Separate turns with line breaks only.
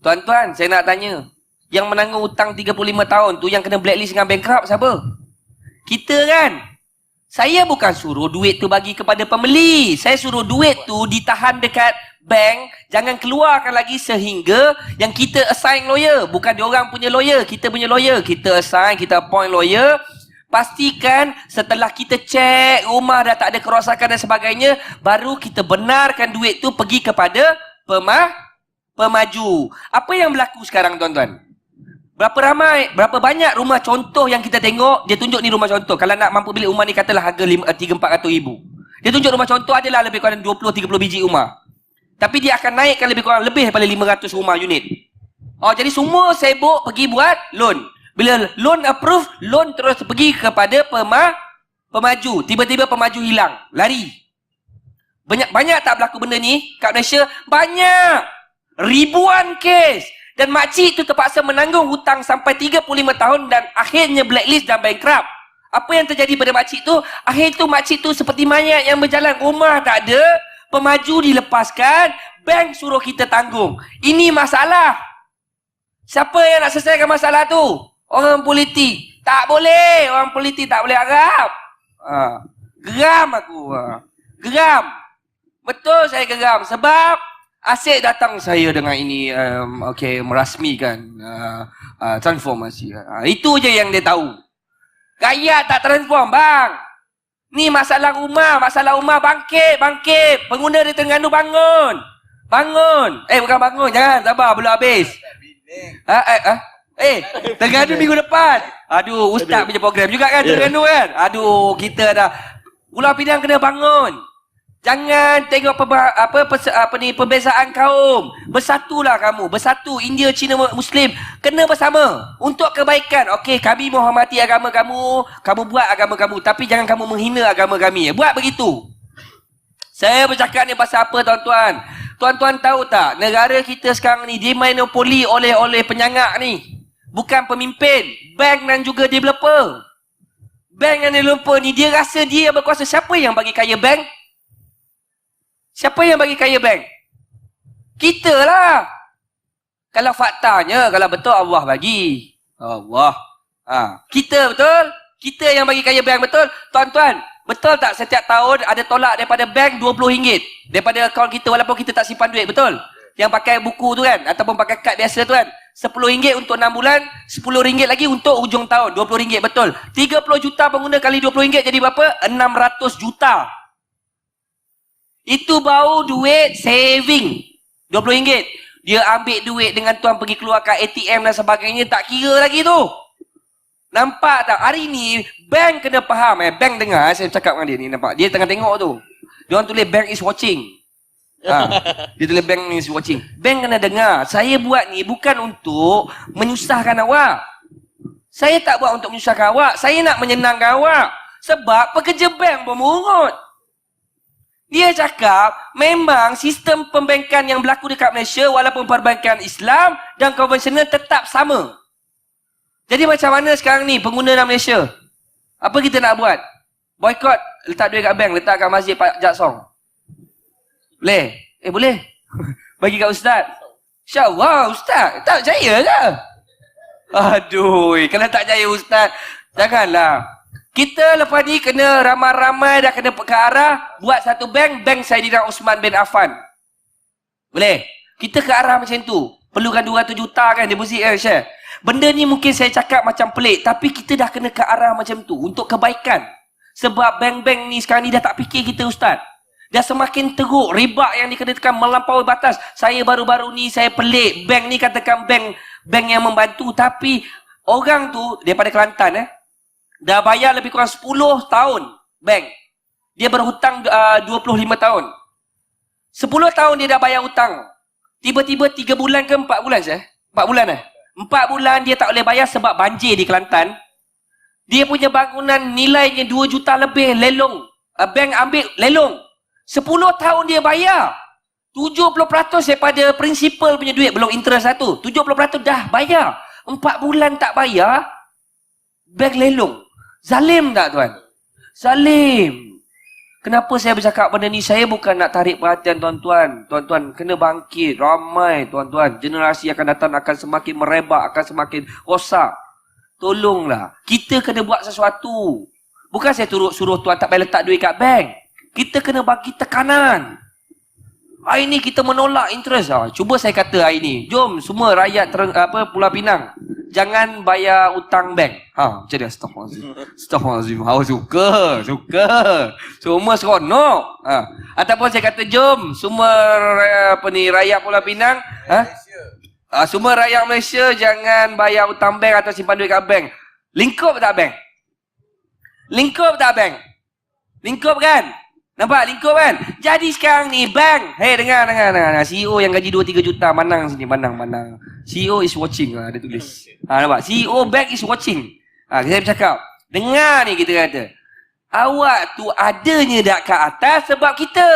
Tuan-tuan, saya nak tanya. Yang menanggung hutang 35 tahun tu yang kena blacklist dengan bankrupt siapa? Kita kan? Saya bukan suruh duit tu bagi kepada pembeli. Saya suruh duit tu ditahan dekat bank. Jangan keluarkan lagi sehingga yang kita assign lawyer. Bukan diorang punya lawyer. Kita punya lawyer. Kita assign, kita appoint lawyer. Pastikan setelah kita cek rumah dah tak ada kerosakan dan sebagainya. Baru kita benarkan duit tu pergi kepada pemah, pemaju. Apa yang berlaku sekarang tuan-tuan? Berapa ramai, berapa banyak rumah contoh yang kita tengok, dia tunjuk ni rumah contoh. Kalau nak mampu beli rumah ni katalah harga 3-400 ribu. Dia tunjuk rumah contoh adalah lebih kurang 20-30 biji rumah. Tapi dia akan naikkan lebih kurang lebih daripada 500 rumah unit. Oh, jadi semua sibuk pergi buat loan. Bila loan approve, loan terus pergi kepada pema, pemaju. Tiba-tiba pemaju hilang. Lari. Banyak banyak tak berlaku benda ni kat Malaysia? Banyak. Ribuan kes. Dan makcik tu terpaksa menanggung hutang sampai 35 tahun dan akhirnya blacklist dan bankrupt. Apa yang terjadi pada makcik tu? Akhir tu makcik tu seperti mayat yang berjalan. Rumah tak ada. Pemaju dilepaskan. Bank suruh kita tanggung. Ini masalah. Siapa yang nak selesaikan masalah tu? Orang politik. Tak boleh. Orang politik tak boleh harap. Ha. Geram aku. Ha. Geram. Betul saya geram. Sebab Asyik datang saya dengan ini um, okay, merasmikan uh, uh, transformasi. Uh, itu je yang dia tahu. Gaya tak transform, bang. Ni masalah rumah, masalah rumah bangkit, bangkit. Pengguna di Terengganu bangun. Bangun. Eh bukan bangun, jangan sabar belum habis. Ha eh ah. Eh, Terengganu minggu depan. Aduh, ustaz punya program juga kan Terengganu kan. Aduh, kita dah Pulau Pinang kena bangun. Jangan tengok peba, apa pes, apa ni perbezaan kaum. Bersatulah kamu. Bersatu India, Cina, Muslim kena bersama untuk kebaikan. Okey, kami menghormati agama kamu, kamu buat agama kamu, tapi jangan kamu menghina agama kami. Buat begitu. Saya bercakap ni pasal apa tuan-tuan? Tuan-tuan tahu tak, negara kita sekarang ni dimonopoli oleh oleh penyangak ni. Bukan pemimpin, bank dan juga developer. Bank dan developer ni dia rasa dia berkuasa. Siapa yang bagi kaya bank? Siapa yang bagi kaya bank? Kita lah. Kalau faktanya, kalau betul Allah bagi. Allah. Ha. Kita betul? Kita yang bagi kaya bank betul? Tuan-tuan, betul tak setiap tahun ada tolak daripada bank RM20? Daripada akaun kita walaupun kita tak simpan duit, betul? Yang pakai buku tu kan? Ataupun pakai kad biasa tu kan? RM10 untuk 6 bulan, RM10 lagi untuk ujung tahun. RM20, betul? 30 juta pengguna kali RM20 jadi berapa? 600 juta. Itu bau duit saving. RM20. Dia ambil duit dengan tuan pergi keluar kat ATM dan sebagainya. Tak kira lagi tu. Nampak tak? Hari ni, bank kena faham. Eh. Bank dengar, saya cakap dengan dia ni. Nampak? Dia tengah tengok tu. Dia orang tulis bank is watching. Ha. Dia tulis bank is watching. Bank kena dengar. Saya buat ni bukan untuk menyusahkan awak. Saya tak buat untuk menyusahkan awak. Saya nak menyenangkan awak. Sebab pekerja bank pun murut. Dia cakap memang sistem pembankan yang berlaku dekat Malaysia walaupun perbankan Islam dan konvensional tetap sama. Jadi macam mana sekarang ni pengguna dalam Malaysia? Apa kita nak buat? Boykot, letak duit kat bank, letak kat masjid Pak Jaksong. Boleh? Eh boleh? Bagi kat ustaz. InsyaAllah ustaz. Tak percaya ke? Aduh, kalau tak percaya ustaz, janganlah. Kita lepas ni kena ramai-ramai dah kena ke arah buat satu bank, bank Saidina Osman bin Affan. Boleh? Kita ke arah macam tu. Perlukan 200 juta kan deposit kan share. Benda ni mungkin saya cakap macam pelik tapi kita dah kena ke arah macam tu untuk kebaikan. Sebab bank-bank ni sekarang ni dah tak fikir kita ustaz. Dah semakin teruk riba yang dikenakan melampaui batas. Saya baru-baru ni saya pelik bank ni katakan bank bank yang membantu tapi orang tu daripada Kelantan eh Dah bayar lebih kurang 10 tahun bank. Dia berhutang uh, 25 tahun. 10 tahun dia dah bayar hutang. Tiba-tiba 3 bulan ke 4 bulan saya? 4 bulan eh? 4 bulan dia tak boleh bayar sebab banjir di Kelantan. Dia punya bangunan nilainya 2 juta lebih lelong. Uh, bank ambil lelong. 10 tahun dia bayar. 70% daripada prinsipal punya duit belum interest satu. 70% dah bayar. 4 bulan tak bayar. Bank lelong. Zalim tak tuan? Zalim. Kenapa saya bercakap benda ni? Saya bukan nak tarik perhatian tuan-tuan. Tuan-tuan kena bangkit. Ramai tuan-tuan. Generasi akan datang akan semakin merebak, akan semakin rosak. Tolonglah. Kita kena buat sesuatu. Bukan saya turut suruh tuan tak payah letak duit kat bank. Kita kena bagi tekanan. Hari ni kita menolak interest. Ha, cuba saya kata hari ni. Jom semua rakyat ter, apa, Pulau Pinang jangan bayar utang bank. Ha, macam dia astagfirullahalazim. Astagfirullahalazim. Awak suka, suka. Semua seronok. Ha. Ataupun saya kata jom semua apa ni rakyat Pulau Pinang, ha? Ha, semua rakyat Malaysia jangan bayar utang bank atau simpan duit kat bank. Lingkup tak bank? Lingkup tak bank? Lingkup kan? Nampak lingkup kan? Jadi sekarang ni bank. Hei dengar, dengar, dengar. CEO yang gaji 2-3 juta. Manang sini, manang, manang. CEO is watching. Ha, dia tulis. Ha, nampak? CEO bank is watching. Ha, saya bercakap. Dengar ni kita kata. Awak tu adanya dak kat atas sebab kita.